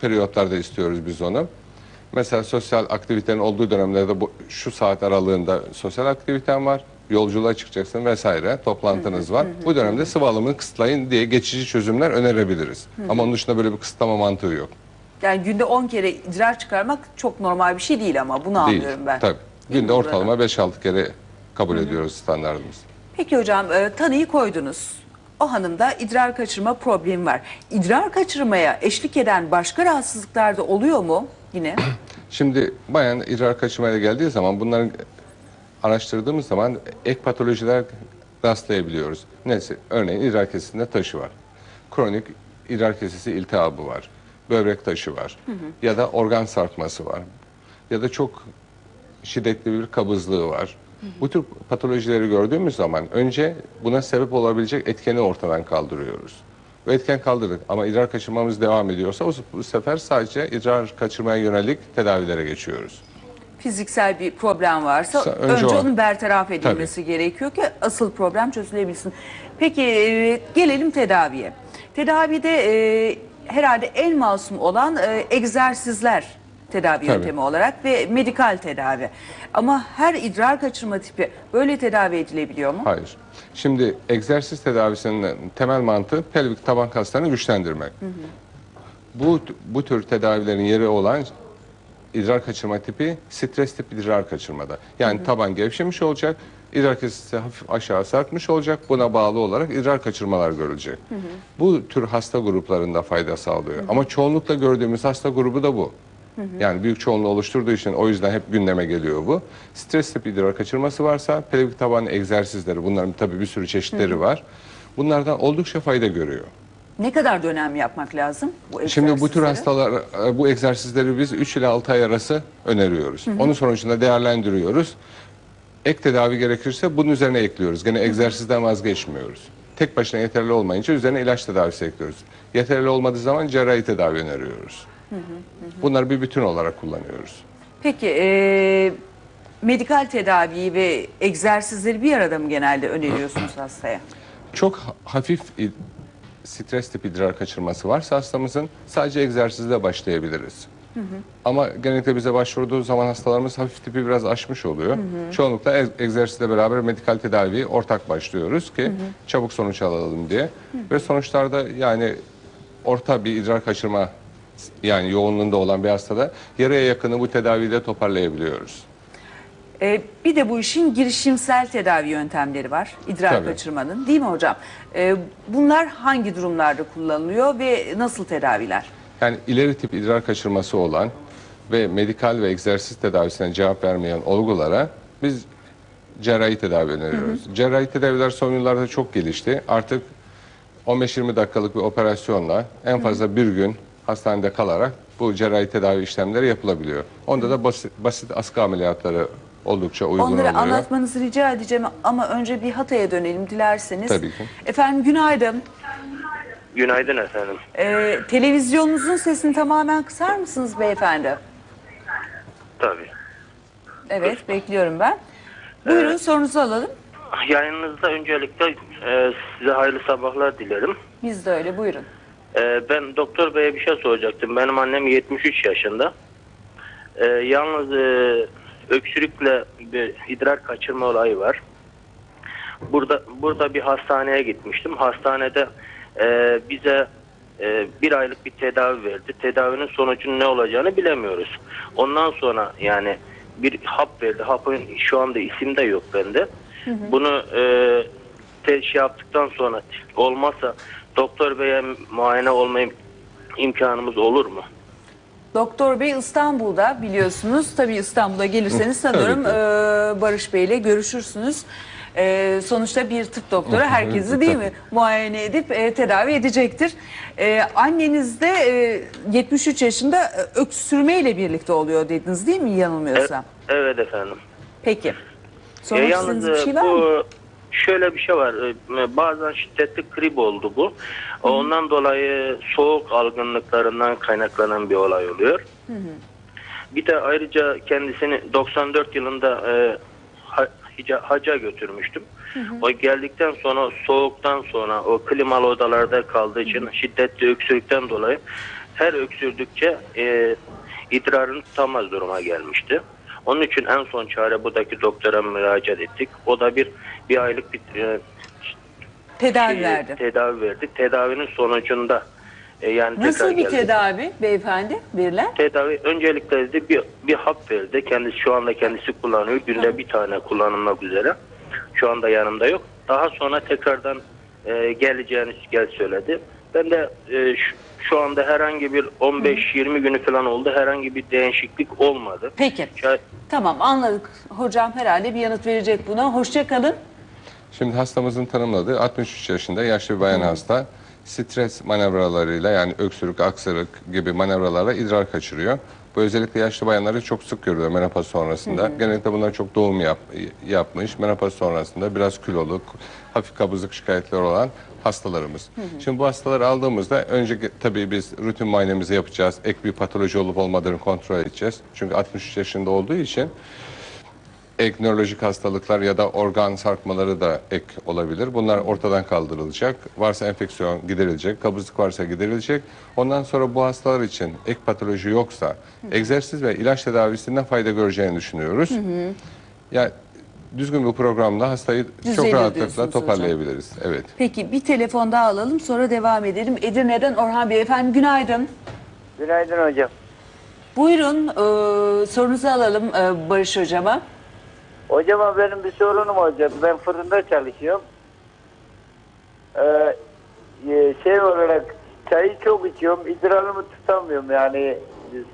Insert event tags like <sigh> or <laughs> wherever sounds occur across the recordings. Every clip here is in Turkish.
periyotlarda istiyoruz biz onu. Mesela sosyal aktivitenin olduğu dönemlerde bu, şu saat aralığında sosyal aktiviten var, yolculuğa çıkacaksın vesaire, toplantınız var. Bu dönemde sıvı alımını kısıtlayın diye geçici çözümler önerebiliriz. Ama onun dışında böyle bir kısıtlama mantığı yok. Yani günde 10 kere idrar çıkarmak çok normal bir şey değil ama bunu Değil. anlıyorum ben. Tabii. Değil Günde ortalama 5-6 kere kabul ediyoruz standartımız. Peki hocam e, tanıyı koydunuz. O hanımda idrar kaçırma problemi var. İdrar kaçırmaya eşlik eden başka rahatsızlıklar da oluyor mu yine? <clears throat> Şimdi bayan idrar kaçırmaya geldiği zaman bunların araştırdığımız zaman ek patolojiler rastlayabiliyoruz. Neyse örneğin idrar kesesinde taşı var. Kronik idrar kesesi iltihabı var. Böbrek taşı var. Ya da organ sarkması var. Ya da çok şiddetli bir kabızlığı var. Bu tür patolojileri gördüğümüz zaman önce buna sebep olabilecek etkeni ortadan kaldırıyoruz. Bu etken kaldırdık ama idrar kaçırmamız devam ediyorsa o bu sefer sadece idrar kaçırmaya yönelik tedavilere geçiyoruz. Fiziksel bir problem varsa Sa- önce, önce onun bertaraf edilmesi gerekiyor ki asıl problem çözülebilsin. Peki e, gelelim tedaviye. Tedavide e, herhalde en masum olan e, egzersizler tedavi Tabii. yöntemi olarak ve medikal tedavi. Ama her idrar kaçırma tipi böyle tedavi edilebiliyor mu? Hayır. Şimdi egzersiz tedavisinin temel mantığı pelvik taban kaslarını güçlendirmek. Bu bu tür tedavilerin yeri olan idrar kaçırma tipi stres tip idrar kaçırmada. Yani taban gevşemiş olacak, idrar kesesi hafif aşağı sarkmış olacak. Buna bağlı olarak idrar kaçırmalar görülecek. Bu tür hasta gruplarında fayda sağlıyor. Ama çoğunlukla gördüğümüz hasta grubu da bu. Yani büyük çoğunluğu oluşturduğu için o yüzden hep gündeme geliyor bu. Stres tip idrar kaçırması varsa pelvik taban egzersizleri bunların tabii bir sürü çeşitleri var. Bunlardan oldukça fayda görüyor. Ne kadar dönem yapmak lazım bu Şimdi bu tür hastalar e, bu egzersizleri biz 3 ile 6 ay arası öneriyoruz. Onun sonucunda değerlendiriyoruz. Ek tedavi gerekirse bunun üzerine ekliyoruz. Gene egzersizden vazgeçmiyoruz. Tek başına yeterli olmayınca üzerine ilaç tedavisi ekliyoruz. Yeterli olmadığı zaman cerrahi tedavi öneriyoruz. Bunları bir bütün olarak kullanıyoruz. Peki e, medikal tedaviyi ve egzersizleri bir arada mı genelde öneriyorsunuz <clears throat> hastaya? Çok ha- hafif i- stres tip idrar kaçırması varsa hastamızın sadece egzersizle başlayabiliriz. Ama genellikle bize başvurduğu zaman hastalarımız hafif tipi biraz aşmış oluyor. Çoğunlukla e- egzersizle beraber medikal tedaviyi ortak başlıyoruz ki çabuk sonuç alalım diye. Ve sonuçlarda yani orta bir idrar kaçırma yani yoğunluğunda olan bir hastada yarıya yakını bu tedaviyle toparlayabiliyoruz. E, bir de bu işin girişimsel tedavi yöntemleri var. idrar Tabii. kaçırmanın değil mi hocam? E, bunlar hangi durumlarda kullanılıyor ve nasıl tedaviler? Yani ileri tip idrar kaçırması olan ve medikal ve egzersiz tedavisine cevap vermeyen olgulara biz cerrahi tedavi öneriyoruz. Cerrahi tedaviler son yıllarda çok gelişti. Artık 15-20 dakikalık bir operasyonla en fazla bir gün hastanede kalarak bu cerrahi tedavi işlemleri yapılabiliyor. Onda da basit, basit askı ameliyatları oldukça uygun Onları oluyor. anlatmanızı rica edeceğim ama önce bir Hatay'a dönelim dilerseniz. Tabii ki. Efendim günaydın. Günaydın efendim. E, televizyonunuzun sesini tamamen kısar mısınız beyefendi? Tabii. Evet bekliyorum ben. Buyurun sorunuzu alalım. Yayınınızda öncelikle e, size hayırlı sabahlar dilerim. Biz de öyle buyurun. E, ben doktor beye bir şey soracaktım. Benim annem 73 yaşında. E, yalnız e, öksürükle bir idrar kaçırma olayı var. Burada burada bir hastaneye gitmiştim. Hastanede e, bize e, bir aylık bir tedavi verdi. Tedavinin sonucunun ne olacağını bilemiyoruz. Ondan sonra yani bir hap verdi. Hapın şu anda isim de yok bende. Bunu e, te, şey yaptıktan sonra olmazsa doktor beye muayene olma im- imkanımız olur mu? Doktor Bey İstanbul'da biliyorsunuz. Tabii İstanbul'a gelirseniz <laughs> sanırım e, Barış Bey ile görüşürsünüz. E, sonuçta bir tıp doktoru <laughs> herkesi değil mi muayene edip e, tedavi edecektir. E, anneniz de e, 73 yaşında e, öksürmeyle birlikte oluyor dediniz değil mi yanılmıyorsam? E- evet efendim. Peki. Ya Sormak istediğiniz bir şey e, var mı? bu şöyle bir şey var. E, Bazen şiddetli grip oldu bu. Ondan dolayı soğuk algınlıklarından kaynaklanan bir olay oluyor. Bir de ayrıca kendisini 94 yılında e, ha- hica- haca götürmüştüm. O geldikten sonra soğuktan sonra o klimalı odalarda kaldığı için şiddetli öksürükten dolayı her öksürdükçe e, idrarını tutamaz duruma gelmişti. Onun için en son çare buradaki doktora müracaat ettik. O da bir bir aylık bir e, Tedavi şey, verdi. tedavi verdi. Tedavinin sonucunda e, yani Nasıl bir geldi. tedavi beyefendi verilen? Tedavi öncelikle dedi bir, bir hap verdi. Kendisi şu anda kendisi kullanıyor. Günde bir tane kullanılmak üzere. Şu anda yanımda yok. Daha sonra tekrardan e, geleceğini gel söyledi. Ben de e, şu, şu anda herhangi bir 15-20 günü falan oldu. Herhangi bir değişiklik olmadı. Peki. Şayet- Tamam anladık. Hocam herhalde bir yanıt verecek buna. Hoşça kalın. Şimdi hastamızın tanımladığı 63 yaşında yaşlı bir bayan hasta. Stres manevralarıyla yani öksürük, aksırık gibi manevralarla idrar kaçırıyor. Bu özellikle yaşlı bayanları çok sık görülüyor menopoz sonrasında. Genellikle bunlar çok doğum yap, yapmış. Menopoz sonrasında biraz kiloluk, hafif kabızlık şikayetleri olan hastalarımız. Şimdi bu hastaları aldığımızda önce tabii biz rutin muayenemizi yapacağız. Ek bir patoloji olup olmadığını kontrol edeceğiz. Çünkü 63 yaşında olduğu için ek nörolojik hastalıklar ya da organ sarkmaları da ek olabilir. Bunlar ortadan kaldırılacak. Varsa enfeksiyon giderilecek, kabızlık varsa giderilecek. Ondan sonra bu hastalar için ek patoloji yoksa egzersiz ve ilaç tedavisinden fayda göreceğini düşünüyoruz. Yani düzgün bir programla hastayı Düzelir çok rahatlıkla diyorsunuz toparlayabiliriz. Evet. Peki bir telefon daha alalım sonra devam edelim. Edirne'den Orhan Bey efendim günaydın. Günaydın hocam. Buyurun e, sorunuzu alalım e, Barış hocama. Hocama benim bir sorunum olacak. Ben fırında çalışıyorum. Ee, e, şey olarak çayı çok içiyorum. İdrarımı tutamıyorum yani.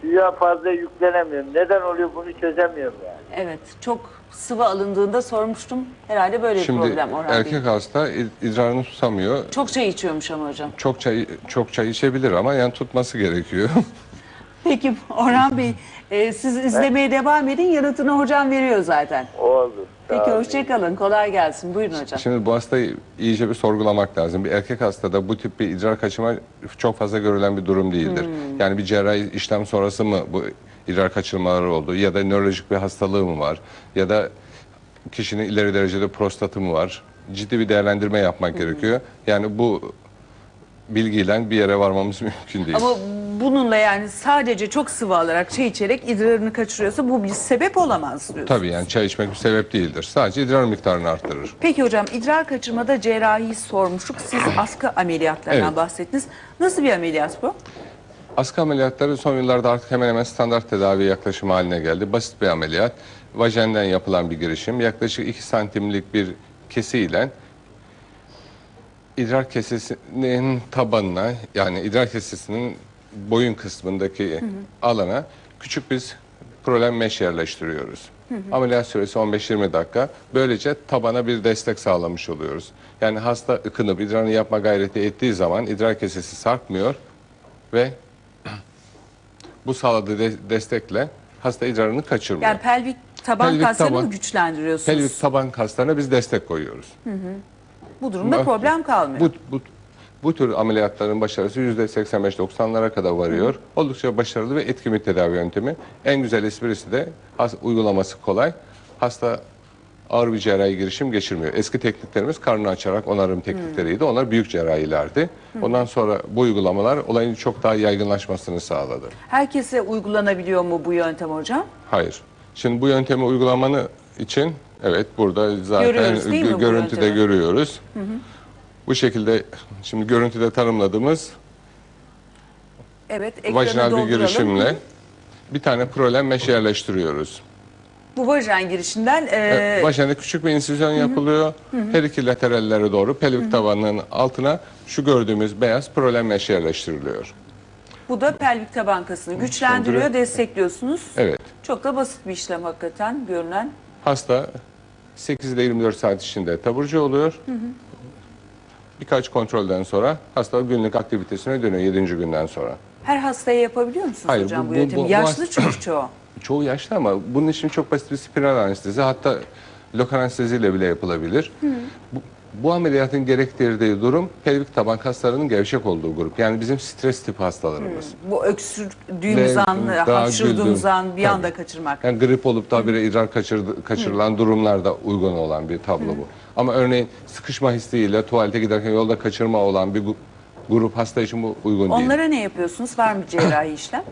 Suya fazla yüklenemiyorum. Neden oluyor bunu çözemiyorum yani. Evet çok sıvı alındığında sormuştum. Herhalde böyle bir Şimdi problem Orhan erkek Bey. hasta id- idrarını tutamıyor. Çok çay içiyormuş ama hocam. Çok çay çok çay içebilir ama yani tutması gerekiyor. <laughs> Peki Orhan Bey e, siz izlemeye devam edin yanıtını hocam veriyor zaten. Oldu. Peki hoşçakalın kolay gelsin buyurun hocam. Şimdi bu hastayı iyice bir sorgulamak lazım. Bir erkek hastada bu tip bir idrar kaçırma çok fazla görülen bir durum değildir. Yani bir cerrahi işlem sonrası mı bu idrar kaçırmaları oldu ya da nörolojik bir hastalığı mı var ya da kişinin ileri derecede prostatı mı var? Ciddi bir değerlendirme yapmak gerekiyor. Yani bu bilgiyle bir yere varmamız <laughs> mümkün değil. Ama bununla yani sadece çok sıvı alarak çay içerek idrarını kaçırıyorsa bu bir sebep olamaz diyorsunuz. Tabii yani çay içmek bir sebep değildir. Sadece idrar miktarını arttırır. Peki hocam idrar kaçırmada cerrahi sormuştuk. Siz askı ameliyatlarından Evet. bahsettiniz. Nasıl bir ameliyat bu? Askı ameliyatları son yıllarda artık hemen hemen standart tedavi yaklaşımı haline geldi. Basit bir ameliyat. Vajenden yapılan bir girişim. Yaklaşık 2 santimlik bir kesiyle idrar kesesinin tabanına yani idrar kesesinin boyun kısmındaki alana küçük bir problem mesh yerleştiriyoruz. Ameliyat süresi 15-20 dakika. Böylece tabana bir destek sağlamış oluyoruz. Yani hasta ıkınıp idrarını yapma gayreti ettiği zaman idrar kesesi sarkmıyor ve bu sağladığı de- destekle hasta idrarını kaçırmıyor. Yani pelvik taban Pelvik kaslarını taban- mı güçlendiriyorsunuz? Pelvik taban kaslarına biz destek koyuyoruz. bu durumda Bu- problem kalmıyor. Bu, bu, bu tür ameliyatların başarısı %85-90'lara kadar varıyor. Oldukça başarılı ve etkin bir tedavi yöntemi. En güzel esprisi de has- uygulaması kolay. Hasta ağır bir cerrahi girişim geçirmiyor. Eski tekniklerimiz karnını açarak onarım teknikleriydi. Onlar büyük cerrahilerdi. Ondan sonra bu uygulamalar olayın çok daha yaygınlaşmasını sağladı. Herkese uygulanabiliyor mu bu yöntem hocam? Hayır. Şimdi bu yöntemi uygulamanı için evet burada zaten Görüyoruz görüntüde görüyoruz. Bu şekilde şimdi görüntüde tanımladığımız Evet, ekranı vajinal bir dolduralım. girişimle bir tane problem mesh yerleştiriyoruz. Bu vajin girişinden e, Ee, Vajinada küçük bir insizyon yapılıyor. Her iki laterallere doğru pelvik tabanının altına şu gördüğümüz beyaz problem mesh yerleştiriliyor. bu da pelvik taban kasını güçlendiriyor, destekliyorsunuz. Evet. Çok da basit bir işlem hakikaten görünen. Hasta 8 ile 24 saat içinde taburcu oluyor. Birkaç kontrolden sonra hasta günlük aktivitesine dönüyor 7. günden sonra. Her hastaya yapabiliyor musunuz Hayır, hocam bu- bu, bu- yöntemi? bu- bu Yaşlı hasta- çünkü çoğu. <clears throat> Çoğu yaşlı ama bunun için çok basit bir spiral anestezi hatta lokal anesteziyle bile yapılabilir. Bu, bu ameliyatın gerektirdiği durum pelvik taban kaslarının gevşek olduğu grup. Yani bizim stres tipi hastalarımız. Bu öksürdüğümüz Ve an, hapşırdığımız güldüm. an bir Tabii. anda kaçırmak. Yani grip olup da bir idrar kaçırdı, kaçırılan durumlarda uygun olan bir tablo bu. Ama örneğin sıkışma hissiyle tuvalete giderken yolda kaçırma olan bir gu- grup hasta için bu uygun değil. Onlara ne yapıyorsunuz? Var mı cerrahi <clears throat> işlem?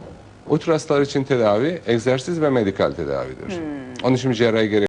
O tür hastalar için tedavi egzersiz ve medikal tedavidir. Onun için bir cerrahi gerek